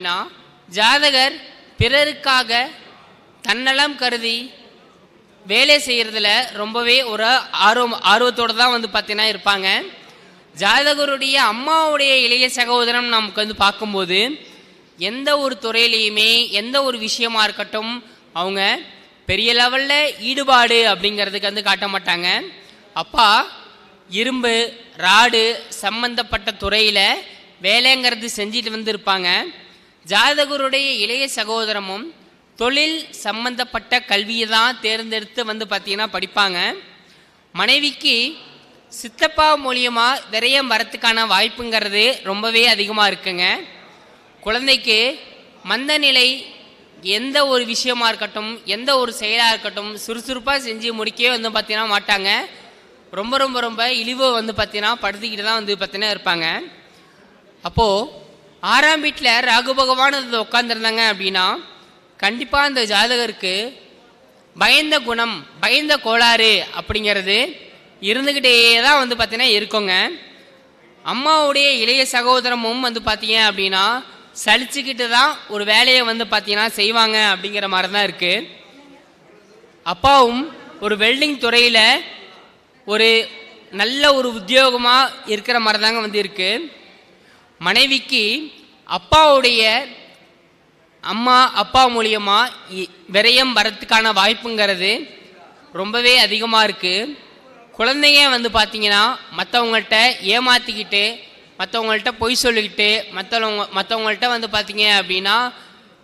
அப்படின்னா, ஜாதகர் பிறருக்காக தன்னலம் கருதி வேலை செய்கிறதுல ரொம்பவே ஒரு ஆர்வம் ஆர்வத்தோடு தான் வந்து பார்த்தீங்கன்னா இருப்பாங்க. ஜாதகருடைய அம்மாவுடைய இளைய சகோதரம் நமக்கு வந்து பார்க்கும்போது எந்த ஒரு துறையிலையுமே எந்த ஒரு விஷயமா இருக்கட்டும் அவங்க பெரிய லெவலில் ஈடுபாடு அப்படிங்கிறதுக்கு வந்து காட்ட மாட்டாங்க. அப்பா இரும்பு ராடு சம்பந்தப்பட்ட துறையில் வேலைங்கிறது செஞ்சுட்டு வந்து இருப்பாங்க. ஜாதகருடைய இளைய சகோதரமும் தொழில் சம்பந்தப்பட்ட கல்வியை தான் தேர்ந்தெடுத்து வந்து பார்த்தீங்கன்னா படிப்பாங்க. மனைவிக்கு சித்தப்பா மூலியமாக விரயம் வரத்துக்கான வாய்ப்புங்கிறது ரொம்பவே அதிகமாக இருக்குங்க. குழந்தைக்கு மந்த நிலை எந்த ஒரு விஷயமா இருக்கட்டும் எந்த ஒரு செயலாக இருக்கட்டும் சுறுசுறுப்பாக செஞ்சு முடிக்கவே வந்து பார்த்தீங்கன்னா மாட்டாங்க. ரொம்ப ரொம்ப ரொம்ப இழிவு வந்து பார்த்தீங்கன்னா படுத்திக்கிட்டு தான் வந்து பார்த்தீங்கன்னா இருப்பாங்க. அப்போது ஆறாம் வீட்டில் ராகு பகவான் உட்காந்துருந்தாங்க அப்படின்னா கண்டிப்பாக அந்த ஜாதகருக்கு பயந்த குணம் பயந்த கோளாறு அப்படிங்கிறது இருந்துக்கிட்டே தான் வந்து பார்த்தீங்கன்னா இருக்குங்க. அம்மாவுடைய இளைய சகோதரமும் வந்து பார்த்தீங்க அப்படின்னா சலிச்சுக்கிட்டு தான் ஒரு வேலையை வந்து பார்த்தீங்கன்னா செய்வாங்க அப்படிங்கிற மாதிரி தான் இருக்குது அப்பாவும் ஒரு வெல்டிங் துறையில் ஒரு நல்ல ஒரு உத்தியோகமாக இருக்கிற மாதிரி தாங்க வந்து இருக்குது மனைவிக்கு அப்பாவுடைய அம்மா அப்பா மூலியமாக இ- விரயம் வரத்துக்கான வாய்ப்புங்கிறது ரொம்பவே அதிகமாக இருக்குது குழந்தைங்க வந்து பார்த்தீங்கன்னா மற்றவங்கள்ட்ட ஏமாற்றிக்கிட்டு மற்றவங்கள்ட்ட பொய் சொல்லிக்கிட்டு மற்றவங்க மற்றவங்கள்ட்ட வந்து பார்த்தீங்க அப்படின்னா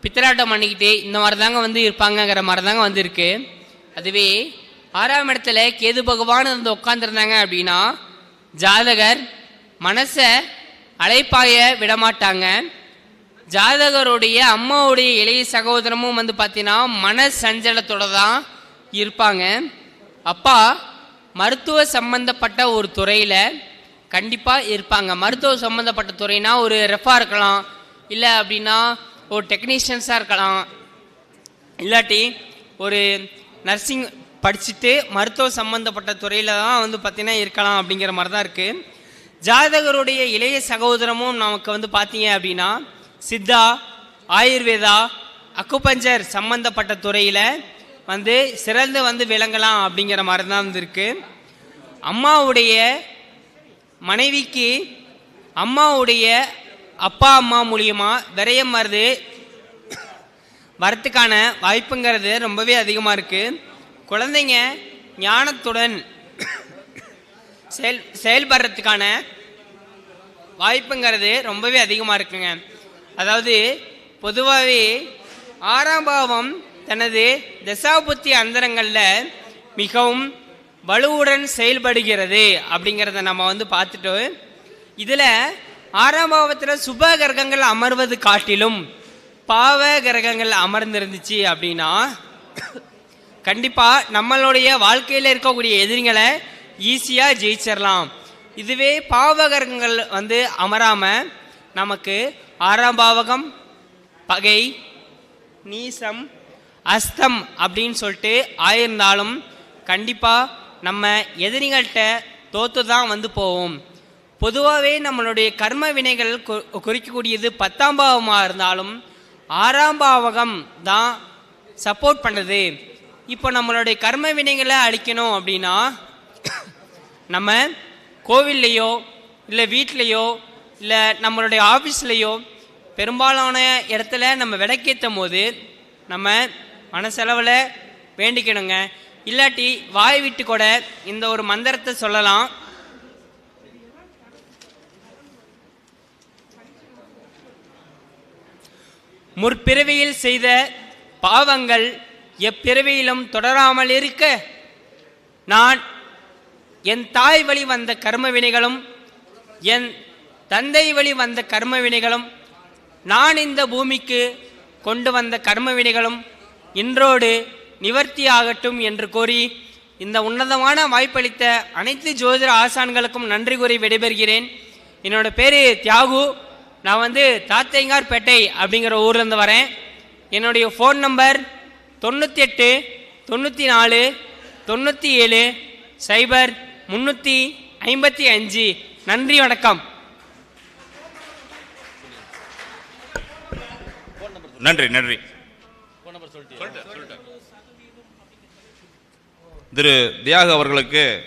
பித்தராட்டம் பண்ணிக்கிட்டு இந்த மாதிரி தாங்க வந்து இருப்பாங்கங்கிற மாதிரி தாங்க வந்து அதுவே ஆறாம் இடத்துல கேது பகவான் வந்து உட்காந்துருந்தாங்க அப்படின்னா ஜாதகர் மனசை அழைப்பாய விடமாட்டாங்க. ஜாதகருடைய அம்மாவுடைய இளைய சகோதரமும் வந்து பார்த்தீங்கன்னா மன சஞ்சலத்தோட தான் இருப்பாங்க. அப்பா மருத்துவ சம்பந்தப்பட்ட ஒரு துறையில் கண்டிப்பாக இருப்பாங்க. மருத்துவ சம்பந்தப்பட்ட துறைனா ஒரு ரெஃபாக இருக்கலாம் இல்லை அப்படின்னா ஒரு டெக்னீஷியன்ஸாக இருக்கலாம். இல்லாட்டி ஒரு நர்சிங் படிச்சுட்டு மருத்துவ சம்பந்தப்பட்ட துறையில் தான் வந்து பார்த்தீங்கன்னா இருக்கலாம் அப்படிங்கிற மாதிரி தான் இருக்குது ஜாதகருடைய இளைய சகோதரமும் நமக்கு வந்து பார்த்தீங்க அப்படின்னா சித்தா ஆயுர்வேதா அக்குபஞ்சர் சம்பந்தப்பட்ட துறையில் வந்து சிறந்து வந்து விளங்கலாம் அப்படிங்கிற மாதிரி தான் வந்து அம்மாவுடைய மனைவிக்கு அம்மாவுடைய அப்பா அம்மா மூலியமாக விரைய மருந்து வரத்துக்கான வாய்ப்புங்கிறது ரொம்பவே அதிகமாக இருக்குது குழந்தைங்க ஞானத்துடன் செயல் செயல்படுறதுக்கான வாய்ப்புங்கிறது ரொம்பவே அதிகமாக இருக்குங்க. அதாவது பொதுவாகவே ஆறாம் பாவம் தனது தசாபுத்தி அந்தரங்களில் மிகவும் வலுவுடன் செயல்படுகிறது அப்படிங்கிறத நம்ம வந்து பார்த்துட்டு இதில் ஆறாம் பாவத்தில் சுப கிரகங்கள் அமர்வது காட்டிலும் பாவ கிரகங்கள் அமர்ந்திருந்துச்சு அப்படின்னா கண்டிப்பாக நம்மளுடைய வாழ்க்கையில் இருக்கக்கூடிய எதிரிகளை ஈஸியாக ஜெயிச்சிடலாம் இதுவே பாவகரங்கள் வந்து அமராமல் நமக்கு ஆறாம் பாவகம் பகை நீசம் அஸ்தம் அப்படின்னு சொல்லிட்டு ஆயிருந்தாலும் கண்டிப்பாக நம்ம எதிரிகள்கிட்ட தோத்து தான் வந்து போவோம். பொதுவாகவே நம்மளுடைய கர்ம வினைகள் கு- குறிக்கக்கூடியது பத்தாம் பாவமாக இருந்தாலும் ஆறாம் பாவகம் தான் சப்போர்ட் பண்ணுது. இப்போ நம்மளுடைய கர்ம வினைகளை அழிக்கணும் அப்படின்னா நம்ம கோவில்லையோ இல்லை வீட்லேயோ இல்லை நம்மளுடைய ஆஃபீஸ்லேயோ பெரும்பாலான இடத்துல நம்ம விளக்கேற்றும் போது நம்ம மனசளவில் வேண்டிக்கணுங்க. இல்லாட்டி வாய் விட்டு கூட இந்த ஒரு மந்திரத்தை சொல்லலாம். முற்பிறவியில் செய்த பாவங்கள் எப்பிறவியிலும் தொடராமல் இருக்க நான் என் தாய் வழி வந்த கர்ம வினைகளும் என் தந்தை வழி வந்த கர்ம வினைகளும் நான் இந்த பூமிக்கு கொண்டு வந்த கர்ம வினைகளும் இன்றோடு நிவர்த்தி ஆகட்டும் என்று கூறி இந்த உன்னதமான வாய்ப்பளித்த அனைத்து ஜோதிட ஆசான்களுக்கும் நன்றி கூறி விடைபெறுகிறேன். என்னோட பேர் தியாகு. நான் வந்து தாத்தைங்கார்பேட்டை அப்படிங்கிற ஊர்லேருந்து வரேன். என்னுடைய ஃபோன் நம்பர் தொண்ணூற்றி எட்டு தொண்ணூற்றி நாலு தொண்ணூற்றி ஏழு சைபர் முந்நூற்றி ஐம்பத்தி அஞ்சு. நன்றி வணக்கம். நன்றி நன்றி. திரு தியாக அவர்களுக்கு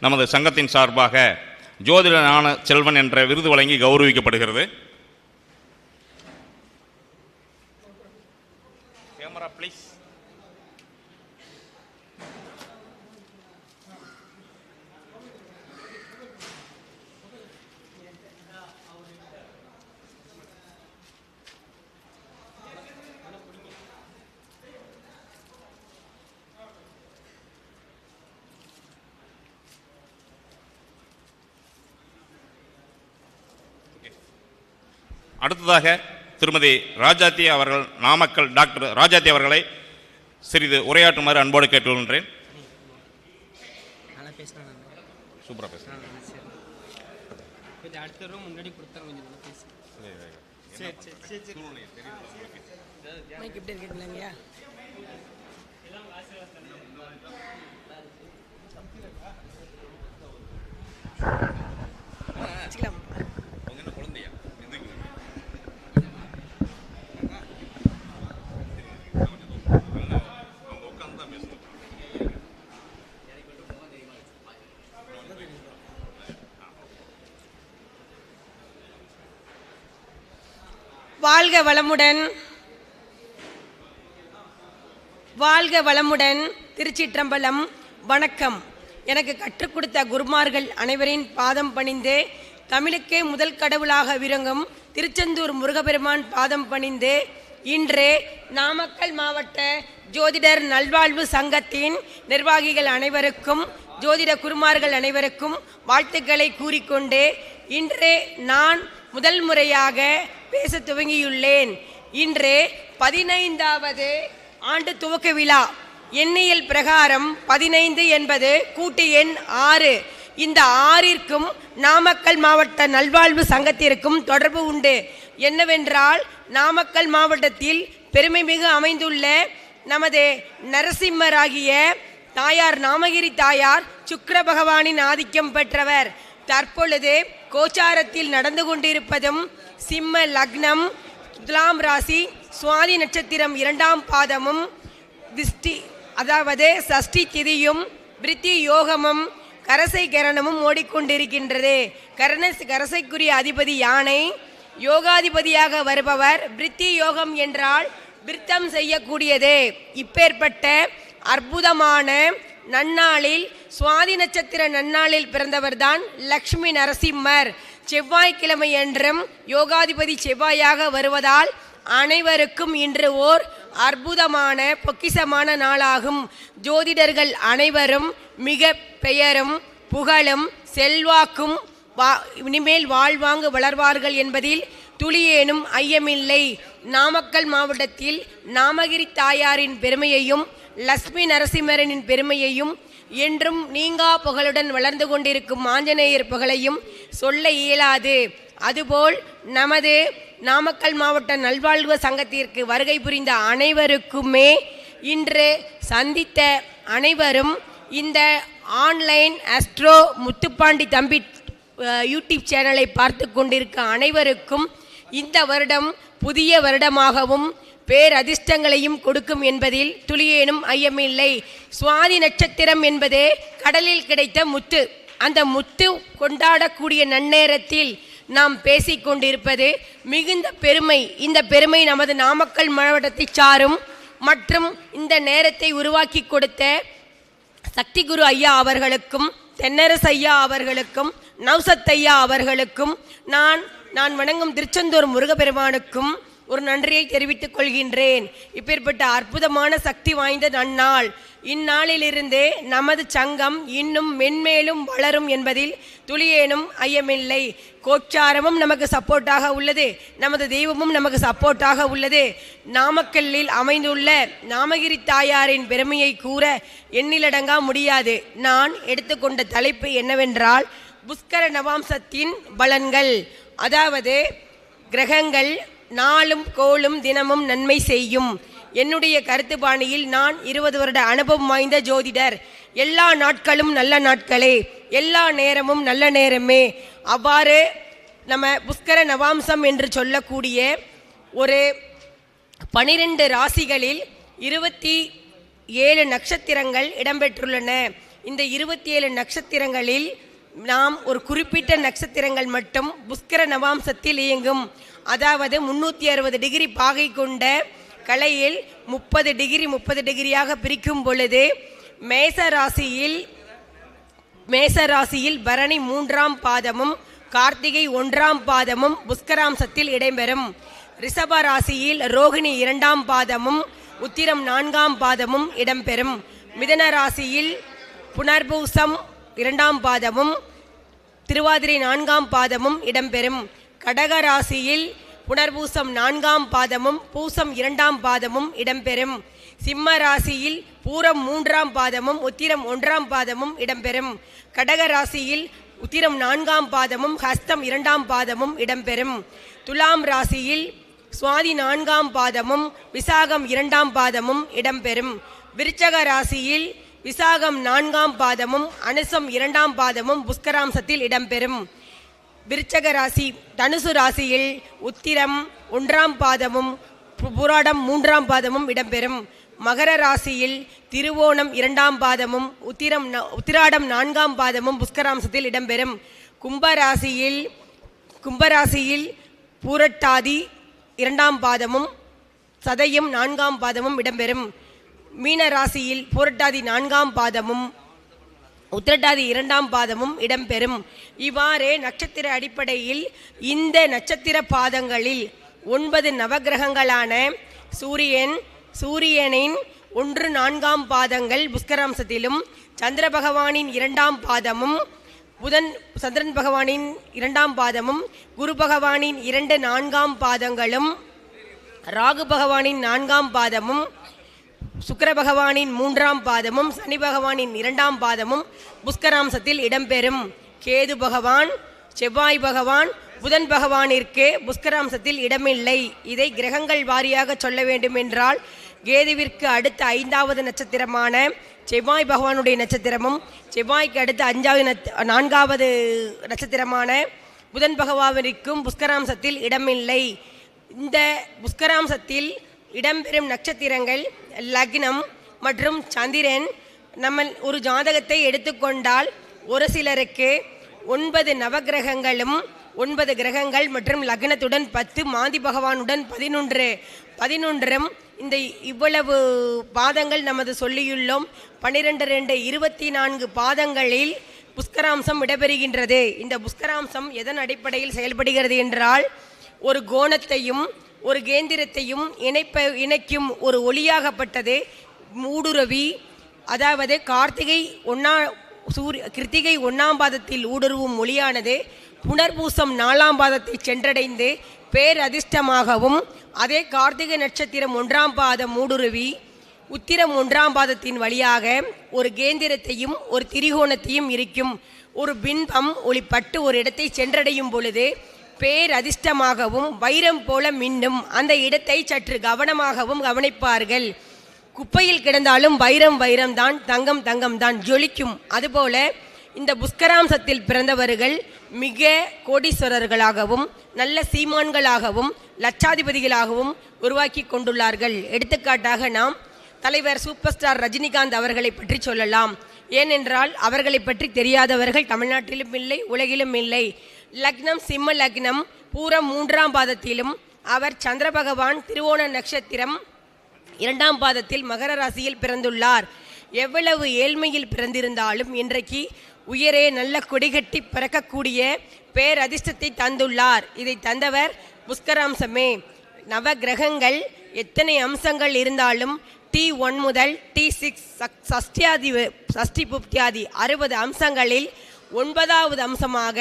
நமது சங்கத்தின் சார்பாக ஜோதிட ஞான செல்வன் என்ற விருது வழங்கி கௌரவிக்கப்படுகிறது. அடுத்ததாக திருமதி ராஜாத்தி அவர்கள் நாமக்கல் டாக்டர் ராஜாத்தி அவர்களை சிறிது உரையாற்றுமாறு அன்போடு கேட்டுக்கொள்கின்றேன். சூப்பராக பேசுகிறேன் கொஞ்சம் அடுத்த ரூம் முன்னாடி கொடுத்தா கொஞ்சம் நல்லா பேசு சரி சரி சரி மைக் எப்படி இருக்குங்கய்யா வாழ்க வளமுடன். வாழ்க வளமுடன். திருச்சிற்றம்பலம் வணக்கம். எனக்கு கற்றுக் கொடுத்த குருமார்கள் அனைவரின் பாதம் பணிந்து தமிழுக்கே முதல் கடவுளாக விருங்கும் திருச்செந்தூர் முருகப்பெருமான் பாதம் பணிந்து. இன்று நாமக்கல் மாவட்ட ஜோதிடர் நல்வாழ்வு சங்கத்தின் நிர்வாகிகள் அனைவருக்கும் ஜோதிட குருமார்கள் அனைவருக்கும் வாழ்த்துக்களை கூறிக்கொண்டு இன்று நான் முதல் முறையாக பேச துவங்கியுள்ளேன். இன்று பதினைந்தாவது ஆண்டு துவக்க விழா. எண்ணியல் பிரகாரம் பதினைந்து என்பது கூட்டு எண் ஆறு. இந்த ஆறிற்கும் நாமக்கல் மாவட்ட நல்வாழ்வு சங்கத்திற்கும் தொடர்பு உண்டு. என்னவென்றால் நாமக்கல் மாவட்டத்தில் பெருமைமிகு அமைந்துள்ள நமது நரசிம்மராகிய தாயார் நாமகிரி தாயார் சுக்கர பகவானின் ஆதிக்கம் பெற்றவர். தற்பொழுது கோச்சாரத்தில் நடந்து கொண்டிருப்பதும் சிம்ம லக்னம் துலாம் ராசி சுவாதி நட்சத்திரம் இரண்டாம் பாதமும் திஷ்டி அதாவது சஷ்டி திதியும் பிரித்தி யோகமும் கரசை கரணமும் ஓடிக்கொண்டிருக்கின்றது. கரண கரசைக்குரிய அதிபதி யானை யோகாதிபதியாக வருபவர் பிரித்தி யோகம் என்றால் விருத்தம் செய்யக்கூடியது. இப்பேற்பட்ட அற்புதமான நன்னாளில் சுவாதி நட்சத்திர நன்னாளில் பிறந்தவர்தான் லக்ஷ்மி நரசிம்மர். செவ்வாய்க்கிழமை என்றும் யோகாதிபதி செவ்வாயாக வருவதால் அனைவருக்கும் இன்று ஓர் அற்புதமான பொக்கிசமான நாளாகும். ஜோதிடர்கள் அனைவரும் மிக பெயரும் புகழும் செல்வாக்கும் வா இனிமேல் வாழ்வாங்கு வளர்வார்கள் என்பதில் துளியேனும் ஐயமில்லை. நாமக்கல் மாவட்டத்தில் நாமகிரி தாயாரின் பெருமையையும் லட்சுமி நரசிம்மரனின் பெருமையையும் என்றும் நீங்கா புகழுடன் வளர்ந்து கொண்டிருக்கும் ஆஞ்சநேயர் புகழையும் சொல்ல இயலாது. அதுபோல் நமது நாமக்கல் மாவட்ட நல்வாழ்வு சங்கத்திற்கு வருகை புரிந்த அனைவருக்குமே இன்று சந்தித்த அனைவரும் இந்த ஆன்லைன் அஸ்ட்ரோ முத்துப்பாண்டி தம்பி யூடியூப் சேனலை பார்த்து கொண்டிருக்க அனைவருக்கும் இந்த வருடம் புதிய வருடமாகவும் பேரதிர்ஷ்டங்களையும் கொடுக்கும் என்பதில் துளியேனும் ஐயமில்லை. சுவாதி நட்சத்திரம் என்பதே கடலில் கிடைத்த முத்து. அந்த முத்து கொண்டாடக்கூடிய நன்னேரத்தில் நாம் பேசிக்கொண்டிருப்பது மிகுந்த பெருமை. இந்த பெருமை நமது நாமக்கல் மாவட்டத்தை சாரும் மற்றும் இந்த நேரத்தை உருவாக்கி கொடுத்த சக்தி குரு ஐயா அவர்களுக்கும் தென்னரசு ஐயா அவர்களுக்கும் நௌசத் ஐயா அவர்களுக்கும் நான் நான் வணங்கும் திருச்செந்தூர் முருகப்பெருமானுக்கும் ஒரு நன்றியை தெரிவித்துக் கொள்கின்றேன். இப்பேற்பட்ட அற்புதமான சக்தி வாய்ந்த நன்னாள். இந்நாளிலிருந்தே நமது சங்கம் இன்னும் மென்மேலும் வளரும் என்பதில் துளியேனும் ஐயமில்லை. கோச்சாரமும் நமக்கு சப்போர்ட்டாக உள்ளது. நமது தெய்வமும் நமக்கு சப்போர்ட்டாக உள்ளது. நாமக்கல்லில் அமைந்துள்ள நாமகிரி தாயாரின் பெருமையை கூற எண்ணிலடங்கா முடியாது. நான் எடுத்துக்கொண்ட தலைப்பு என்னவென்றால் புஷ்கர நவாம்சத்தின் பலன்கள். அதாவது கிரகங்கள் நாளும் கோளும் தினமும் நன்மை செய்யும். என்னுடைய கருத்து பாணியில் நான் இருபது வருட அனுபவம் வாய்ந்த ஜோதிடர். எல்லா நாட்களும் நல்ல நாட்களே. எல்லா நேரமும் நல்ல நேரமே. அவ்வாறு நம்ம புஷ்கர நவாம்சம் என்று சொல்லக்கூடிய ஒரு பனிரெண்டு ராசிகளில் இருபத்தி ஏழு நட்சத்திரங்கள் இடம்பெற்றுள்ளன. இந்த இருபத்தி ஏழு நட்சத்திரங்களில் நாம் ஒரு குறிப்பிட்ட நட்சத்திரங்கள் மட்டும் புஷ்கர நவாம்சத்தில் இயங்கும். அதாவது முன்னூற்றி அறுபது டிகிரி பாகை கொண்ட கலையில் முப்பது டிகிரி முப்பது டிகிரியாக பிரிக்கும் பொழுது மேச ராசியில் மேச ராசியில் பரணி மூன்றாம் பாதமும் கார்த்திகை ஒன்றாம் பாதமும் புஷ்கராம்சத்தில் இடம்பெறும். ரிஷப ராசியில் ரோகிணி இரண்டாம் பாதமும் உத்திரம் நான்காம் பாதமும் இடம்பெறும். மிதன ராசியில் புனர்பூசம் இரண்டாம் பாதமும் திருவாதிரை நான்காம் பாதமும் இடம்பெறும். கடக ராசியில் புனர்பூசம் நான்காம் பாதமும் பூசம் இரண்டாம் பாதமும் இடம்பெறும். சிம்ம ராசியில் பூரம் மூன்றாம் பாதமும் உத்திரம் ஒன்றாம் பாதமும் இடம்பெறும். கடக ராசியில் உத்திரம் நான்காம் பாதமும் ஹஸ்தம் இரண்டாம் பாதமும் இடம்பெறும். துலாம் ராசியில் சுவாதி நான்காம் பாதமும் விசாகம் இரண்டாம் பாதமும் இடம்பெறும். விருச்சக ராசியில் விசாகம் நான்காம் பாதமும் அனுசம் இரண்டாம் பாதமும் புஷ்கராம்சத்தில் இடம்பெறும். விருச்சக ராசி தனுசு ராசியில் உத்திரம் ஒன்றாம் பாதமும் பு- புராடம் மூன்றாம் பாதமும் இடம்பெறும். மகர ராசியில் திருவோணம் இரண்டாம் பாதமும் உத்திரம் உத்திராடம் நான்காம் பாதமும் புஷ்கராம்சத்தில் இடம்பெறும். கும்பராசியில் கும்பராசியில் பூரட்டாதி இரண்டாம் பாதமும் சதயம் நான்காம் பாதமும் இடம்பெறும். மீன ராசியில் பூரட்டாதி நான்காம் பாதமும் உத்திரட்டாதி இரண்டாம் பாதமும் இடம்பெறும். இவ்வாறே நட்சத்திர அடிப்படையில் இந்த நட்சத்திர பாதங்களில் ஒன்பது நவக்கிரகங்களான சூரியன் சூரியனின் ஒன்று நான்காம் பாதங்கள் புஷ்கராம்சத்திலும் சந்திர பகவானின் இரண்டாம் பாதமும் புதன் சந்திரன் பகவானின் இரண்டாம் பாதமும் குரு பகவானின் இரண்டு நான்காம் பாதங்களும் ராகு பகவானின் நான்காம் பாதமும் சுக்கர பகவானின் மூன்றாம் பாதமும் சனி பகவானின் இரண்டாம் பாதமும் புஷ்கராம்சத்தில் இடம்பெறும். கேது பகவான் செவ்வாய் பகவான் புதன் பகவானிற்கு புஷ்கராம்சத்தில் இடமில்லை. இதை கிரகங்கள் வாரியாக சொல்ல வேண்டும் என்றால் கேதுவிற்கு அடுத்த ஐந்தாவது நட்சத்திரமான செவ்வாய் பகவானுடைய நட்சத்திரமும் செவ்வாய்க்கு அடுத்த அஞ்சாவது நான்காவது நட்சத்திரமான புதன் பகவானிற்கும் புஷ்கராம்சத்தில் இடமில்லை. இந்த புஷ்கராம்சத்தில் இடம்பெறும் நட்சத்திரங்கள் லக்னம் மற்றும் சந்திரன் நம்ம ஒரு ஜாதகத்தை எடுத்துக்கொண்டால் ஒரு சிலருக்கு ஒன்பது நவகிரகங்களும் ஒன்பது கிரகங்கள் மற்றும் லக்னத்துடன் பத்து மாந்தி பகவானுடன் பதினொன்று. பதினொன்றும் இந்த இவ்வளவு பாதங்கள் நமது சொல்லியுள்ளோம். பன்னிரெண்டு ரெண்டு இருபத்தி நான்கு பாதங்களில் புஷ்கராம்சம் இடம்பெறுகின்றது இந்த புஷ்கராம்சம் எதன் அடிப்படையில் செயல்படுகிறது என்றால் ஒரு கோணத்தையும் ஒரு கேந்திரத்தையும் இணைப்ப இணைக்கும் ஒரு ஒளியாகப்பட்டது. ஊடுருவி அதாவது கார்த்திகை ஒன்னா சூரிய கிருத்திகை ஒன்னாம் பாதத்தில் ஊடுருவும் ஒளியானது புனர்பூசம் நாலாம் பாதத்தை சென்றடைந்து பேரதிர்ஷ்டமாகவும் அதே கார்த்திகை நட்சத்திரம் ஒன்றாம் பாதம் ஊடுருவி உத்திரம் ஒன்றாம் பாதத்தின் வழியாக ஒரு கேந்திரத்தையும் ஒரு திரிகோணத்தையும் இருக்கும் ஒரு பின்பம் ஒளிப்பட்டு ஒரு இடத்தை சென்றடையும் பொழுது பேரதிர்ஷ்டமாகவும் வைரம் போல மின்னும். அந்த இடத்தை சற்று கவனமாகவும் கவனிப்பார்கள். குப்பையில் கிடந்தாலும் வைரம் வைரம் தான் தங்கம் தங்கம் தான் ஜொலிக்கும். அதுபோல இந்த புஷ்கராம்சத்தில் பிறந்தவர்கள் மிக கோடீஸ்வரர்களாகவும் நல்ல சீமான்களாகவும் லட்சாதிபதிகளாகவும் உருவாக்கி கொண்டுள்ளார்கள். எடுத்துக்காட்டாக நாம் தலைவர் சூப்பர் ஸ்டார் ரஜினிகாந்த் அவர்களை பற்றி சொல்லலாம். ஏனென்றால் அவர்களை பற்றி தெரியாதவர்கள் தமிழ்நாட்டிலும் இல்லை உலகிலும் இல்லை. லக்னம் சிம்ம லக்னம் பூரம் மூன்றாம் பாதத்திலும் அவர் சந்திர பகவான் திருவோண நட்சத்திரம் இரண்டாம் பாதத்தில் மகர ராசியில் பிறந்துள்ளார். எவ்வளவு ஏழ்மையில் பிறந்திருந்தாலும் இன்றைக்கு உயரே நல்ல கொடிகட்டி பிறக்கக்கூடிய பேரதிர்ஷ்டத்தை தந்துள்ளார். இதை தந்தவர் புஷ்கராம்சமே. நவ கிரகங்கள் எத்தனை அம்சங்கள் இருந்தாலும் டி ஒன் முதல் டி சிக்ஸ் சஷ்டியாதி சஷ்டி புப்தியாதி அறுபது அம்சங்களில் ஒன்பதாவது அம்சமாக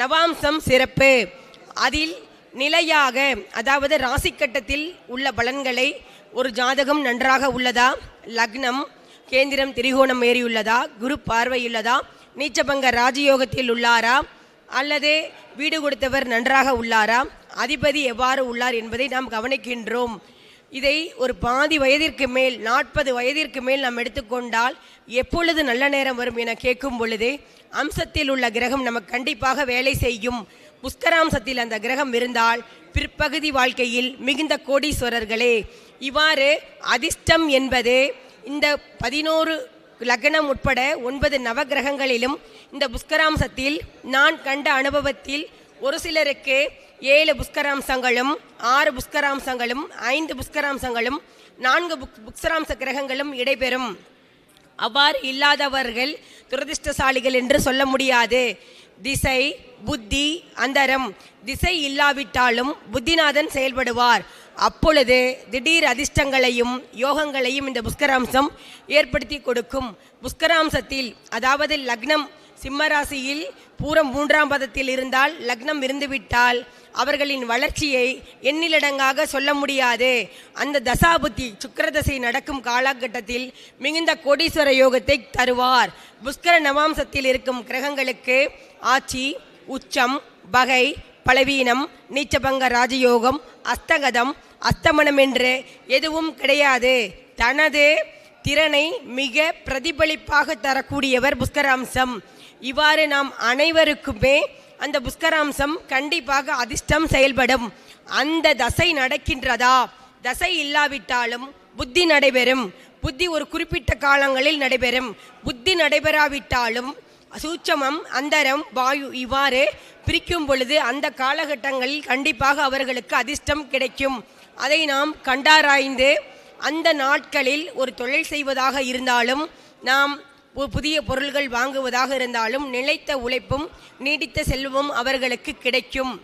நவாம்சம் சிறப்பு. அதில் நிலையாக அதாவது ராசி கட்டத்தில் உள்ள பலன்களை ஒரு ஜாதகம் நன்றாக உள்ளதா? லக்னம் கேந்திரம் திரிகோணம் ஏறியுள்ளதா? குரு பார்வையுள்ளதா? நீச்சபங்க ராஜயோகத்தில் உள்ளாரா? அல்லது வீடு கொடுத்தவர் நன்றாக உள்ளாரா? அதிபதி எவ்வாறு உள்ளார் என்பதை நாம் கவனிக்கின்றோம். இதை ஒரு பாதி வயதிற்கு மேல் நாற்பது வயதிற்கு மேல் நாம் எடுத்துக்கொண்டால் எப்பொழுது நல்ல நேரம் வரும் என கேட்கும் பொழுது அம்சத்தில் உள்ள கிரகம் நமக்கு கண்டிப்பாக வேலை செய்யும். புஷ்கராம்சத்தில் அந்த கிரகம் இருந்தால் பிற்பகுதி வாழ்க்கையில் மிகுந்த கோடீஸ்வரர்களே இவ்வாறு அதிர்ஷ்டம் என்பது இந்த பதினோரு லக்னம் உட்பட ஒன்பது நவகிரகங்களிலும் இந்த புஷ்கராம்சத்தில் நான் கண்ட அனுபவத்தில் ஒரு சிலருக்கு ஏழு புஷ்கராம்சங்களும் ஆறு புஷ்கராம்சங்களும் ஐந்து புஷ்கராம்சங்களும் நான்கு புக் புஷ்கராம்ச கிரகங்களும் இடைபெறும். அவ்வாறு இல்லாதவர்கள் துரதிர்ஷ்டசாலிகள் என்று சொல்ல முடியாது. திசை புத்தி அந்தரம். திசை இல்லாவிட்டாலும் புத்திநாதன் செயல்படுவார். அப்பொழுது திடீர் அதிர்ஷ்டங்களையும் யோகங்களையும் இந்த புஷ்கராம்சம் ஏற்படுத்தி கொடுக்கும். புஷ்கராம்சத்தில் அதாவது லக்னம் சிம்மராசியில் பூரம் மூன்றாம் பதத்தில் இருந்தால் லக்னம் இருந்துவிட்டால் அவர்களின் வளர்ச்சியை எண்ணிலடங்காக சொல்ல முடியாது. அந்த தசாபுத்தி சுக்கரதசை நடக்கும் காலகட்டத்தில் மிகுந்த கோடீஸ்வர யோகத்தை தருவார். புஷ்கர நவாம்சத்தில் இருக்கும் கிரகங்களுக்கு ஆட்சி உச்சம் பகை பலவீனம் நீச்சபங்க ராஜயோகம் அஸ்தகதம் அஸ்தமனம் என்று எதுவும் கிடையாது. தனது திறனை மிக பிரதிபலிப்பாக தரக்கூடியவர் புஷ்கராம்சம். இவ்வாறு நாம் அனைவருக்குமே அந்த புஷ்கராம்சம் கண்டிப்பாக அதிர்ஷ்டம் செயல்படும். அந்த தசை நடக்கின்றதா? தசை இல்லாவிட்டாலும் புத்தி நடைபெறும். புத்தி ஒரு குறிப்பிட்ட காலங்களில் நடைபெறும். புத்தி நடைபெறாவிட்டாலும் சூட்சமம் அந்தரம் வாயு இவ்வாறு பிரிக்கும் பொழுது அந்த காலகட்டங்களில் கண்டிப்பாக அவர்களுக்கு அதிர்ஷ்டம் கிடைக்கும். அதை நாம் கண்டாராய்ந்து அந்த நாட்களில் ஒரு தொழில் செய்வதாக இருந்தாலும் நாம் புதிய பொருள்கள் வாங்குவதாக இருந்தாலும் நிலைத்த உழைப்பும் நீடித்த செல்வமும் அவர்களுக்கு கிடைக்கும்.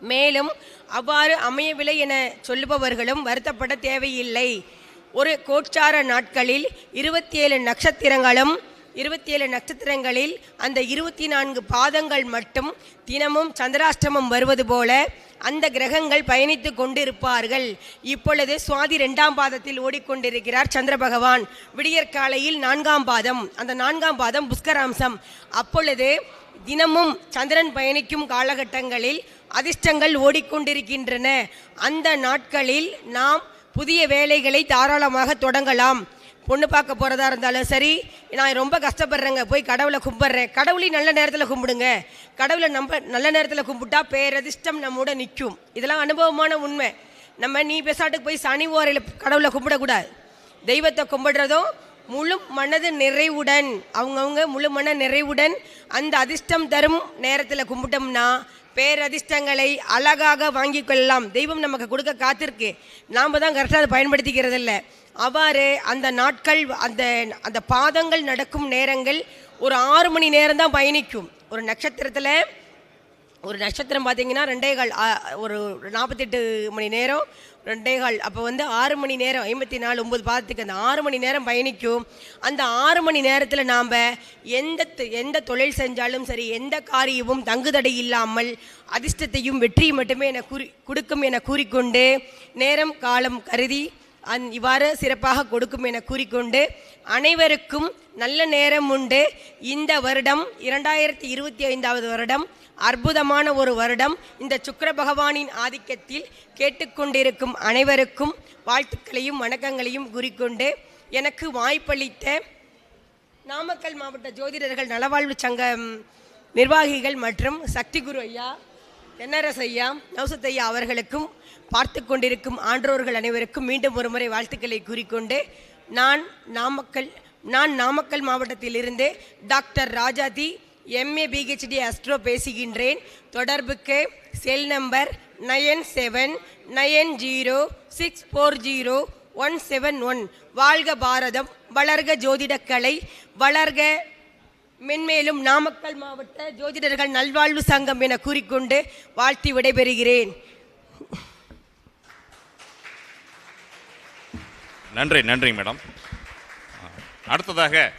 மேலும் அவ்வாறு அமையவில்லை என சொல்லுபவர்களும் வருத்தப்பட தேவையில்லை. ஒரு கோட்சார நாட்களில் இருபத்தி ஏழு நட்சத்திரங்களும் இருபத்தி ஏழு நட்சத்திரங்களில் அந்த இருபத்தி நான்கு பாதங்கள் மட்டும் தினமும் சந்திராஷ்டமம் வருவது போல அந்த கிரகங்கள் பயணித்து கொண்டிருப்பார்கள். இப்பொழுது சுவாதி ரெண்டாம் பாதத்தில் ஓடிக்கொண்டிருக்கிறார் சந்திர பகவான். விடியற்காலையில் நான்காம் பாதம். அந்த நான்காம் பாதம் புஷ்கராம்சம். அப்பொழுது தினமும் சந்திரன் பயணிக்கும் காலகட்டங்களில் அதிர்ஷ்டங்கள் ஓடிக்கொண்டிருக்கின்றன. அந்த நாட்களில் நாம் புதிய வேலைகளை தாராளமாக தொடங்கலாம். பொண்ணு பார்க்க போகிறதா இருந்தாலும் சரி நான் ரொம்ப கஷ்டப்படுறேங்க. போய் கடவுளை கும்பிட்றேன். கடவுளையும் நல்ல நேரத்தில் கும்பிடுங்க. கடவுளை நம்ம நல்ல நேரத்தில் கும்பிட்டா பேரதிர்ஷ்டம் நம்மோட நிற்கும். இதெல்லாம் அனுபவமான உண்மை. நம்ம நீ பெசாட்டுக்கு போய் சனி ஓரையில் கடவுளை கும்பிடக்கூடாது. தெய்வத்தை கும்பிடுறதும் முழு மனது நிறைவுடன் அவங்கவுங்க முழு மன நிறைவுடன் அந்த அதிர்ஷ்டம் தரும் நேரத்தில் கும்பிட்டோம்னா பேரதிர்ஷ்டங்களை அழகாக வாங்கி கொள்ளலாம். தெய்வம் நமக்கு கொடுக்க காத்திருக்கு. நாம் தான் கரெக்டாக அதை பயன்படுத்திக்கிறது இல்லை அவ்வாறு அந்த நாட்கள் அந்த அந்த பாதங்கள் நடக்கும் நேரங்கள் ஒரு ஆறு மணி நேரம் தான் பயணிக்கும். ஒரு நட்சத்திரத்தில் ஒரு நட்சத்திரம் பார்த்தீங்கன்னா ரெண்டே கால் ஒரு நாற்பத்தெட்டு மணி நேரம் ரெண்டே கால். அப்போ வந்து ஆறு மணி நேரம் ஐம்பத்தி நாலு ஒம்பது பாதத்துக்கு அந்த ஆறு மணி நேரம் பயணிக்கும். அந்த ஆறு மணி நேரத்தில் நாம் எந்த எந்த தொழில் செஞ்சாலும் சரி எந்த காரியமும் தங்குதடை இல்லாமல் அதிர்ஷ்டத்தையும் வெற்றியும் மட்டுமே என கூறி கொடுக்கும் என கூறிக்கொண்டு நேரம் காலம் கருதி அந் இவ்வாறு சிறப்பாக கொடுக்கும் என கூறிக்கொண்டு அனைவருக்கும் நல்ல நேரம் உண்டு. இந்த வருடம் இரண்டாயிரத்தி இருபத்தி ஐந்தாவது வருடம் அற்புதமான ஒரு வருடம். இந்த சுக்கர பகவானின் ஆதிக்கத்தில் கேட்டுக்கொண்டிருக்கும் அனைவருக்கும் வாழ்த்துக்களையும் வணக்கங்களையும் கூறிக்கொண்டு எனக்கு வாய்ப்பளித்த நாமக்கல் மாவட்ட ஜோதிடர்கள் நலவாழ்வு சங்கம் நிர்வாகிகள் மற்றும் சக்தி குரு ஐயா என்ஆர்எஸ் ஐயா நௌசத் ஐயா அவர்களுக்கும் பார்த்து கொண்டிருக்கும் ஆன்றோர்கள் அனைவருக்கும் மீண்டும் ஒரு முறை வாழ்த்துக்களை கூறிக்கொண்டு நான் நாமக்கல் நான் நாமக்கல் மாவட்டத்திலிருந்து டாக்டர் ராஜாதி எம்ஏ பிஹெச்டி அஸ்ட்ரோ பேசுகின்றேன். தொடர்புக்கு cell number nine seven nine zero six four zero one seven one. வாழ்க பாரதம் வளர்க ஜோதிடக்கலை வளர்க மென்மேலும் நாமக்கல் மாவட்ட ஜோதிடர்கள் நல்வாழ்வு சங்கம் என கூறிக்கொண்டு வாழ்த்தி விடைபெறுகிறேன். நன்றி நன்றி மேடம். அடுத்ததாக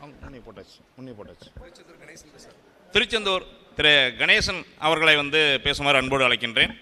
முன்னே போட்டாச்சு முன்னே போட்டாச்சு. திருச்செந்தூர் திரு கணேசன் அவர்களை வந்து பேசுமாறு அன்போடு அழைக்கின்றேன்.